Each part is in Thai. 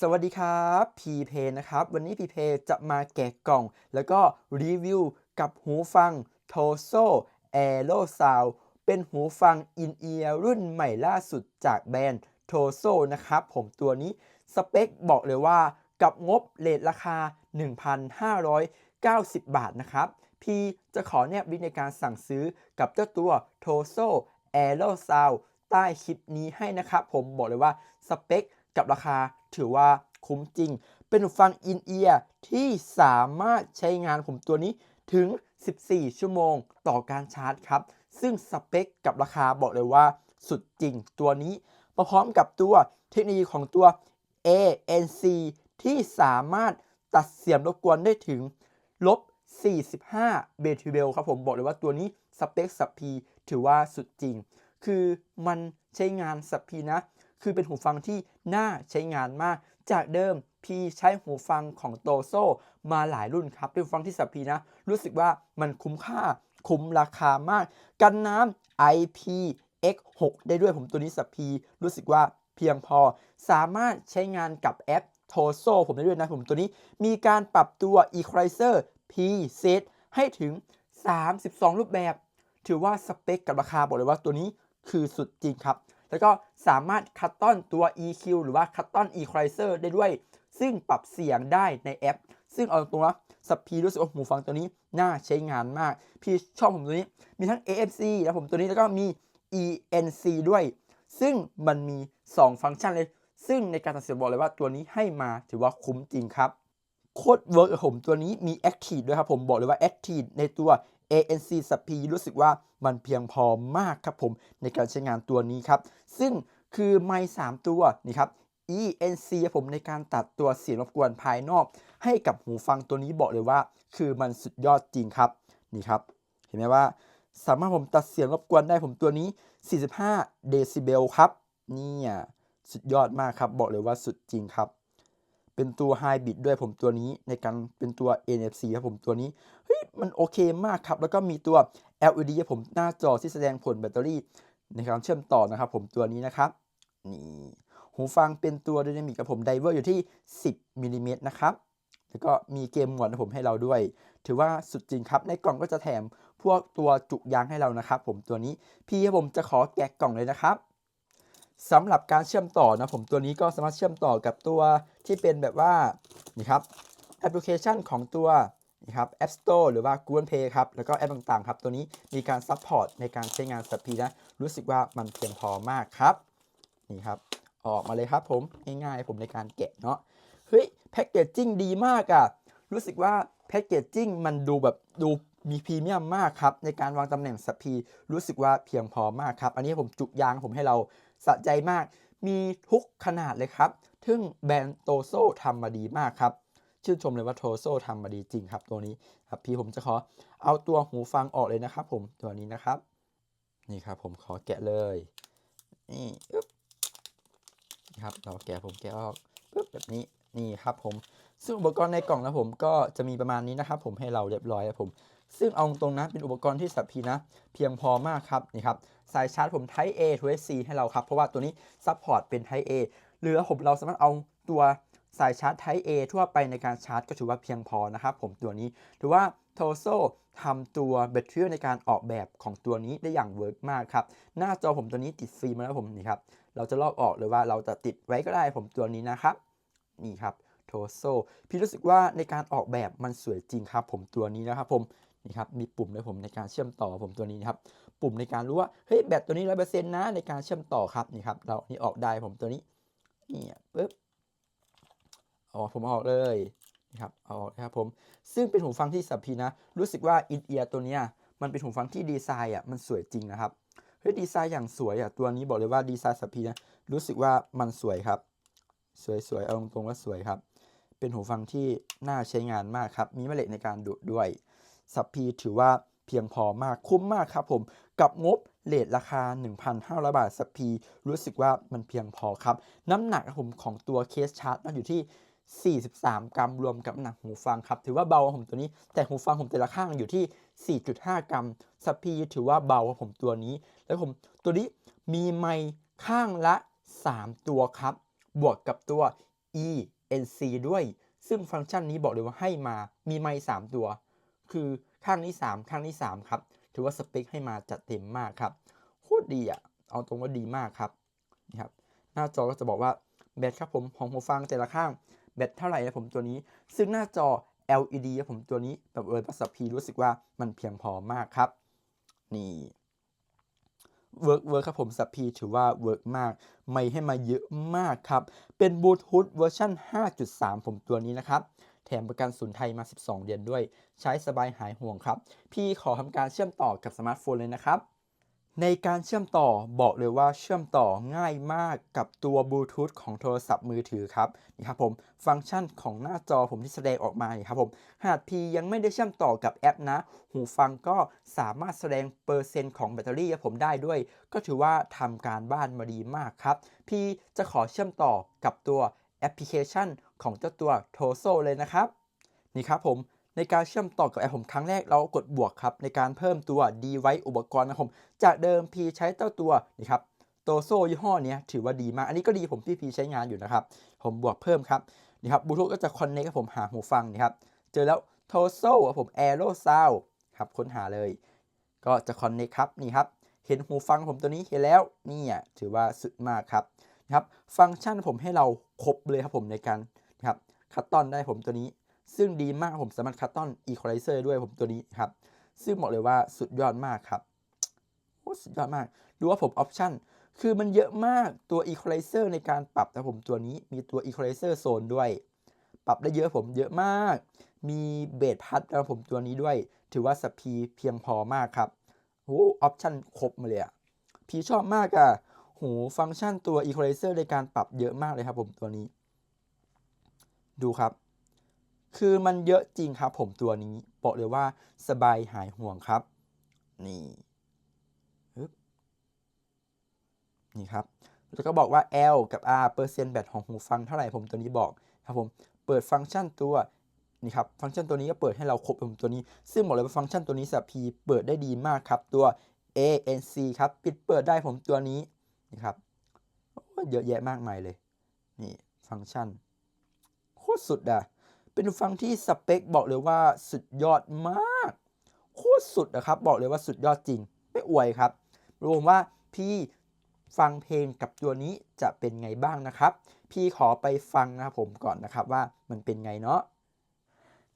สวัสดีครับพีเพนะครับ วันนี้พีเพจะมาแกะกล่อง แล้วก็รีวิวกับหูฟัง t o s o Aero Sound เป็นหูฟังอินเอียร์รุ่นใหม่ล่าสุดจากแบรนด์ t o s o นะครับ ผมตัวนี้สเปคบอกเลยว่ากับงบเลทราคา 1,590 บาทนะครับ พีจะขอแนบลิงก์ในการสั่งซื้อกับเจ้าตัว t o s o Aero Sound ใต้คลิปนี้ให้นะครับ ผมบอกเลยว่าสเปค กับราคาถือว่าคุ้มจริง เป็นหูฟังอินเอียร์ที่สามารถใช้งานผมตัวนี้ถึง 14 ชั่วโมงต่อการชาร์จครับ ซึ่งสเปคกับราคาบอกเลยว่าสุดจริงตัวนี้มาพร้อมกับตัวเทคโนโลยีของตัว ANC ที่สามารถตัดเสียงรบกวนได้ถึงลบ 45 เบทิเบลครับผมบอกเลยว่าตัวนี้สเปคสับพีถือว่าสุดจริง คือมันใช้งานสับพีนะ คือเป็นหูฟังที่น่าใช้งานมาก จากเดิมพี่ใช้หูฟังของโตโซมาหลายรุ่นครับ เป็นหูฟังที่สับพีนะ รู้สึกว่ามันคุ้มค่าคุ้มราคามาก กันน้ำ IPX6 ได้ด้วยผมตัวนี้สับพีรู้สึกว่าเพียงพอ สามารถใช้งานกับแอปโทโซผมได้ด้วยนะผมตัวนี้มีการปรับตัว Equalizer P Set ให้ถึง 32 รูปแบบ ถือว่าสเปคกับราคาบอกเลยว่าตัวนี้คือสุดจริงครับ แล้วก็สามารถคัตตอนตัว EQ หรือว่าคัตตอน Equalizer ได้ด้วย ซึ่งปรับเสียงได้ในแอป ซึ่งเอาตรงนะสปีรู้สึกว่าหูฟังตัวนี้น่าใช้งานมาก พี่ชอบผมตัวนี้ มีทั้ง AFC นะผมตัวนี้แล้วก็มี ENC ด้วย ซึ่งมันมี 2 ฟังก์ชันเลย ซึ่งในการตัดสินบอกเลยว่าตัวนี้ให้มาถือว่าคุ้มจริงครับโคตรเวิร์กกับผมตัวนี้มี Active ด้วยครับผมบอกเลยว่า Active ในตัว ANC สัปีรู้สึกว่ามันเพียงพอมากครับผมในการใช้งานตัวนี้ครับ ซึ่งคือไมค์3ตัวนี่ครับ ENC ครับผมในการตัดตัวเสียงรบกวนภายนอก ให้กับหูฟังตัวนี้บอกเลยว่า คือมันสุดยอดจริงครับนี่ครับ เห็นไหมว่า สามารถผมตัดเสียงรบกวนได้ผมตัวนี้ 45 เดซิเบลครับเนี่ยสุดยอดมากครับ บอกเลยว่าสุดจริงครับ เป็นตัวไฮบิดด้วยผมตัวนี้ในการเป็นตัว NFC ครับผมตัวนี้ เฮ้ยมันโอเคมากครับ แล้วก็มีตัว LED ผมหน้าจอที่แสดงผลแบตเตอรี่ในการเชื่อมต่อนะครับ ผมตัวนี้นะครับนี่หูฟังเป็นตัวไดนามิกกับผมไดเวอร์อยู่ที่ 10มิลลิเมตรนะครับแล้วก็มีเกมหมวดนะผมให้เราด้วย ถือว่าสุดจริงครับ ในกล่องก็จะแถมพวกตัวจุกยางให้เรานะครับ ผมตัวนี้พี่ครับผมจะขอแกะกล่องเลยนะครับสำหรับการเชื่อมต่อนะผมตัวนี้ก็สามารถเชื่อมต่อกับตัวที่เป็นแบบว่านี่ครับแอปพลิเคชันของตัว นี่ครับ App Store หรือว่า Google Play ครับ แล้วก็แอปต่างๆ ครับ ตัวนี้มีการซัพพอร์ตในการใช้งานสัพพีนะ รู้สึกว่ามันเพียงพอมากครับ นี่ครับ ออกมาเลยครับผมง่ายๆ ผมในการแกะเนาะ เฮ้ยแพ็กเกจจิ้งดีมากอะ่ะ รู้สึกว่าแพ็กเกจจิ้งมันดูแบบดูมีพรีเมียมมากครับ ในการวางตำแหน่งสัพพีรู้สึกว่าเพียงพอมากครับ อันนี้ผมจุกยางผมให้เราสะใจมาก มีทุกขนาดเลยครับซึ่งแบรนด์โตโซทำมาดีมากครับ ชื่นชมเลยว่าโทโซทำมาดีจริงครับตัวนี้ครับพี่ผมจะขอเอาตัวหูฟังออกเลยนะครับ ผมตัวนี้นะครับ นี่ครับผมขอแกะเลยนี่อึ๊บนี่ครับเราแกะผมแกะออกปึ๊บแบบนี้นี่ครับผมซึ่งอุปกรณ์ในกล่องนะผมก็จะมีประมาณนี้นะครับ ผมให้เราเรียบร้อยครับผมซึ่งเอาตรงนะเป็นอุปกรณ์ที่สับพีนะเพียงพอมากครับนี่ครับสายชาร์จผม Type A Type C ให้เราครับ เพราะว่าตัวนี้ซัพพอร์ตเป็น Type A หรือผมเราสามารถเอาตัว สายชาร์จ Type A ทั่วไปในการชาร์จก็ถือว่าเพียงพอนะครับผมตัวนี้ถือว่า t o s o ทำตัวแบตเตอรี่ในการออกแบบของตัวนี้ได้อย่างเวิร์กมากครับ หน้าจอผมตัวนี้ติดฟิล์มแล้วผมนี่ครับ เราจะลอกออกหรือว่าเราจะติดไว้ก็ได้ผมตัวนี้นะครับ นี่ครับ t o s o พี่รู้สึกว่าในการออกแบบมันสวยจริงครับ ผมตัวนี้นะครับผมนี่ครับมีปุ่มเลยผมในการเชื่อมต่อผมตัวนี้นะครับปุ่มในการรู้ว่าเฮ้ยแบตตัวนี้ร้อยเปอร์เซ็นต์นะในการเชื่อมต่อครับนี่ครับเรานี่ออกได้ผมตัวนี้นี่ปึ๊บ อ๋อผมเอาออกเลยนี่ครับเอาออกครับผมซึ่งเป็นหูฟังที่สับพีนะ รู้สึกว่าอินเอียร์ตัวเนี้ยมันเป็นหูฟังที่ดีไซน์อะมันสวยจริงนะครับเฮ้ยดีไซน์อย่างสวยอะตัวนี้บอกเลยว่าดีไซน์สับพีนะรู้สึกว่ามันสวยครับ สวยๆเอาตรงๆว่าสวยครับ เป็นหูฟังที่น่าใช้งานมากครับ มีแม่เหล็กในการดูดด้วยสับพีถือว่าเพียงพอมากคุ้มมากครับผมกับงบเลทราคา 1,500 บาทสับพี รู้สึกว่ามันเพียงพอครับ น้ำหนักผมของตัวเคสชาร์จมันอยู่ที่ 43 กรัมรวมกับหนักหูฟังครับ ถือว่าเบาครับผมตัวนี้ แต่หูฟังผมแต่ละข้างอยู่ที่ 4.5 กรัมสับพีถือว่าเบาครับผมตัวนี้ แล้วผมตัวนี้มีไมค์ข้างละ 3 ตัวครับ บวกกับตัว ENC ด้วย ซึ่งฟังก์ชันนี้บอกเลยว่าให้มามีไมค์3ตัว คือข้างนี้ 3 ข้างนี้ 3 ครับ ถือว่าสเปคให้มาจัดเต็มมากครับโคตรดีอะ เอาตรงว่าดีมากครับนี่ครับ หน้าจอก็จะบอกว่าแบตครับผมของหูฟังแต่ละข้าง แบตเท่าไหร่นะผมตัวนี้ ซึ่งหน้าจอ LED ครับผมตัวนี้แบบเออปัสพีรู้สึกว่ามันเพียงพอมากครับ นี่เวิร์กเวิร์กครับผมสัพพีถือว่าเวิร์กมาก ไม่ให้มาเยอะมากครับ เป็นบลูทูธเวอร์ชัน5.3 ผมตัวนี้นะครับ แถมประกันศูนย์ไทยมา 12 เดือนด้วย ใช้สบายหายห่วงครับ พี่ขอทำการเชื่อมต่อกับสมาร์ทโฟนเลยนะครับ ในการเชื่อมต่อบอกเลยว่าเชื่อมต่อง่ายมากกับตัวบลูทูธของโทรศัพท์มือถือครับนี่ครับผมฟังก์ชันของหน้าจอผมที่แสดงออกมาครับผมหากพียังไม่ได้เชื่อมต่อกับแอปนะ หูฟังก็สามารถแสดงเปอร์เซ็นต์ของแบตเตอรี่ให้ผมได้ด้วย ก็ถือว่าทำการบ้านมาดีมากครับ พี่จะขอเชื่อมต่อกับตัวแอปพลิเคชันของเจ้าตัวโทโซเลยนะครับนี่ครับผม ในการเชื่อมต่อกับแอปผมครั้งแรกเรากดบวกครับในการเพิ่มตัว device อุปกรณ์นะครับผมจากเดิมพีใช้เจ้าตัวนี่ครับโตโซยี่ห้อเนี้ยถือว่าดีมาก อันนี้ก็ดีผมพี่พีใช้งานอยู่นะครับ ผมบวกเพิ่มครับนี่ครับบลูทูธก็จะคอนเนคกับผมหาหูฟังนี่ครับ เจอแล้วโทโซผม Aero Sound ครับค้นหาเลย ก็จะคอนเนคครับนี่ครับเห็นหูฟังผมตัวนี้เห็นแล้วนี่อะถือว่าสุดมากครับนะครับ ฟังก์ชันผมให้เราครบเลยครับผมในการนะครับคัตตอนได้ผมตัวนี้ ซึ่งดีมากผมสามารถคัตตอนอีควอไลเซอร์ด้วยผมตัวนี้ครับ ซึ่งบอกเลยว่าสุดยอดมากครับโอ้สุดยอดมากดูว่าผมออปชั่นคือมันเยอะมากตัว Equalizer ในการปรับนะผมตัวนี้มีตัว Equalizer Zone ด้วย ปรับได้เยอะผมเยอะมาก มีเบสพัดนะผมตัวนี้ด้วย ถือว่าสปีเพียงพอมากครับโอ้ออปชั่นครบมาเลยอะพี่ชอบมากอะโหฟังก์ชันตัว Equalizer ในการปรับเยอะมากเลยครับผมตัวนี้ ดูครับ คือมันเยอะจริงครับ ผมตัวนี้บอกเลยว่าสบายหายห่วงครับ นี่นี่ครับแล้วก็บอกว่า L กับ R เปอร์เซ็นต์แบตของหูฟังเท่าไหร่ผมตัวนี้บอกครับผมเปิดฟังก์ชันตัวนี่ครับฟังก์ชันตัวนี้ก็เปิดให้เราครบผมตัวนี้ ซึ่งบอกเลยว่าฟังก์ชันตัวนี้สับพีเปิดได้ดีมากครับตัว ANC ครับปิดเปิดได้ผมตัวนี้นี่ครับเยอะแยะมากมายเลย นี่ฟังก์ชันโคตรสุดอะ เป็นหูฟังที่สเปคบอกเลยว่าสุดยอดมาก โคตรสุดนะครับ บอกเลยว่าสุดยอดจริง ไม่อวยครับ รวมว่าพี่ฟังเพลงกับตัวนี้จะเป็นไงบ้างนะครับ พี่ขอไปฟังนะครับผมก่อนนะครับว่ามันเป็นไงเนาะ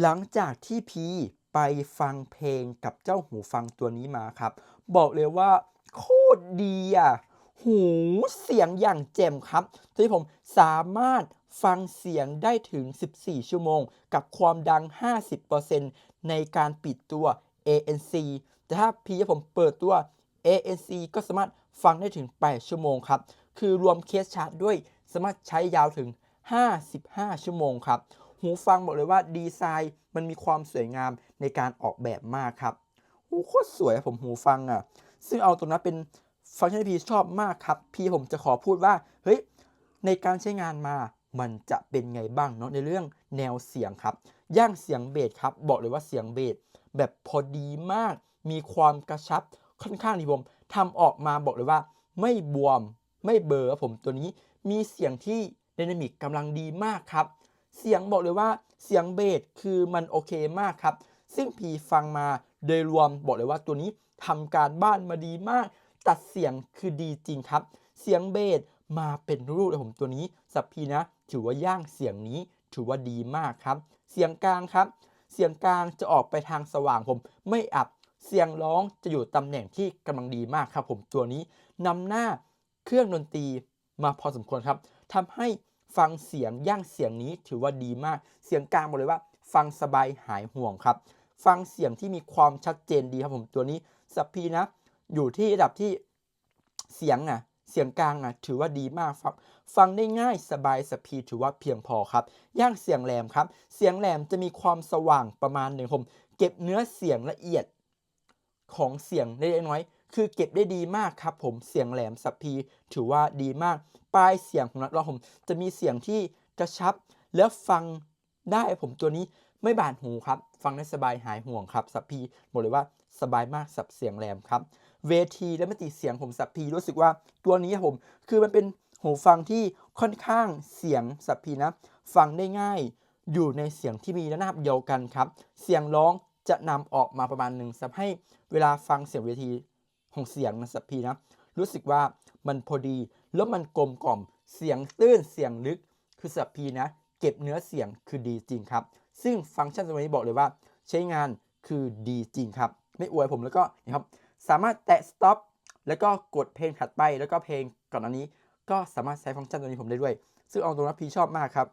หลังจากที่พี่ไปฟังเพลงกับเจ้าหูฟังตัวนี้มาครับ บอกเลยว่าโคตรดีอะ หูเสียงอย่างแจ่มครับที่ผมสามารถฟังเสียงได้ถึง 14 ชั่วโมง กับความดัง 50%ในการปิดตัว ANC แต่ถ้าพี่ผมเปิดตัว ANC ก็สามารถฟังได้ถึง 8 ชั่วโมงครับ คือรวมเคสชาร์จด้วยสามารถใช้ยาวถึง 55 ชั่วโมงครับ หูฟังบอกเลยว่าดีไซน์มันมีความสวยงามในการออกแบบมากครับโอ้โคตรสวยผมหูฟังอะ ซึ่งเอาตรงนั้นเป็น ฟังก์ชันที่พี่ชอบมากครับ พี่ผมจะขอพูดว่าเฮ้ยในการใช้งานมามันจะเป็นไงบ้างเนาะในเรื่องแนวเสียงครับ ย่างเสียงเบสครับบอกเลยว่าเสียงเบสแบบพอดีมาก มีความกระชับค่อนข้างที่ผมทำออกมาบอกเลยว่า ไม่บวมไม่เบลอรับผมตัวนี้มีเสียงที่ไดนามิกกำลังดีมากครับ เสียงบอกเลยว่าเสียงเบสคือมันโอเคมากครับ ซึ่งพีฟังมาโดยรวมบอกเลยว่าตัวนี้ทำการบ้านมาดีมาก ตัดเสียงคือดีจริงครับ เสียงเบสมาเป็นรูปเลยผมตัวนี้สับพีนะ ถือว่าย่างเสียงนี้ถือว่าดีมากครับ เสียงกลางครับ เสียงกลางจะออกไปทางสว่างผม ไม่อับเสียงร้องจะอยู่ตำแหน่งที่กำลังดีมากครับ ผมตัวนี้นำหน้าเครื่องดนตรีมาพอสมควรครับทำให้ฟังเสียงย่างเสียงนี้ถือว่าดีมาก เสียงกลางบอกเลยว่า ฟังสบายหายห่วงครับ ฟังเสียงที่มีความชัดเจนดีครับผมตัวนี้สับพีนะ อยู่ที่ระดับที่เสียงอะเสียงกลางอะถือว่าดีมากครับ ฟังได้ง่ายสบายสพีถือว่าเพียงพอครับ ย่างเสียงแหลมครับ เสียงแหลมจะมีความสว่างประมาณหนึ่งผมเก็บเนื้อเสียงละเอียดของเสียงได้น้อย คือเก็บได้ดีมากครับผมเสียงแหลมสับพีถือว่าดีมาก ปลายเสียงของนักร้องผมจะมีเสียงที่กระชับ แล้วฟังได้ผมตัวนี้ไม่บาดหูครับ ฟังได้สบายหายห่วงครับสับพีบอกเลยว่า สบายมากสับเสียงแหลมครับ เวทีและมติเสียงผมสับพีรู้สึกว่าตัวนี้ผมคือมันเป็นหูฟังที่ค่อนข้างเสียงสับพีนะ ฟังได้ง่ายอยู่ในเสียงที่มีระนาบเดียวกันครับ เสียงร้องจะนำออกมาประมาณหนึ่งทำให้เวลาฟังเสียงเวทีของเสียงนสับพีนะรู้สึกว่ามันพอดีแล้วมันกลมกล่อมเสียงตื้นเสียงลึกคือสับพีนะ เก็บเนื้อเสียงคือดีจริงครับ ซึ่งฟังก์ชันตัวนี้บอกเลยว่า ใช้งานคือดีจริงครับ ไม่อวยผมแล้วก็นะครับสามารถแตะ stop แล้วก็กดเพลงถัดไปแล้วก็เพลงก่อนอันนี้ ก็สามารถใช้ฟังก์ชันตัวนี้ผมได้ด้วย ซึ่งเอาตรงนั้นพี่ชอบมากครับ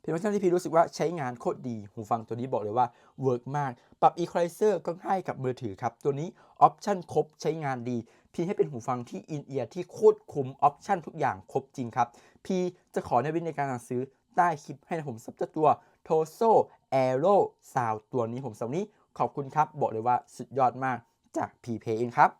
เป็นฟังก์ชันที่พี่รู้สึกว่าใช้งานโคตรดี หูฟังตัวนี้บอกเลยว่าเวิร์กมาก ปรับ equalizer ก็ง่ายกับมือถือครับ ตัวนี้ออปชันครบใช้งานดี พี่ให้เป็นหูฟังที่อินเอียร์ที่โคตรคุ้มออปชันทุกอย่างครบจริงครับ พี่จะขอในวิธีในการสั่งซื้อใต้คลิปให้นะผมซับเจ้าตัว Toso Aero Sound ตัวนี้ผมสำนี้ ขอบคุณครับ บอกเลยว่าสุดยอดมากจาก p p เองครับ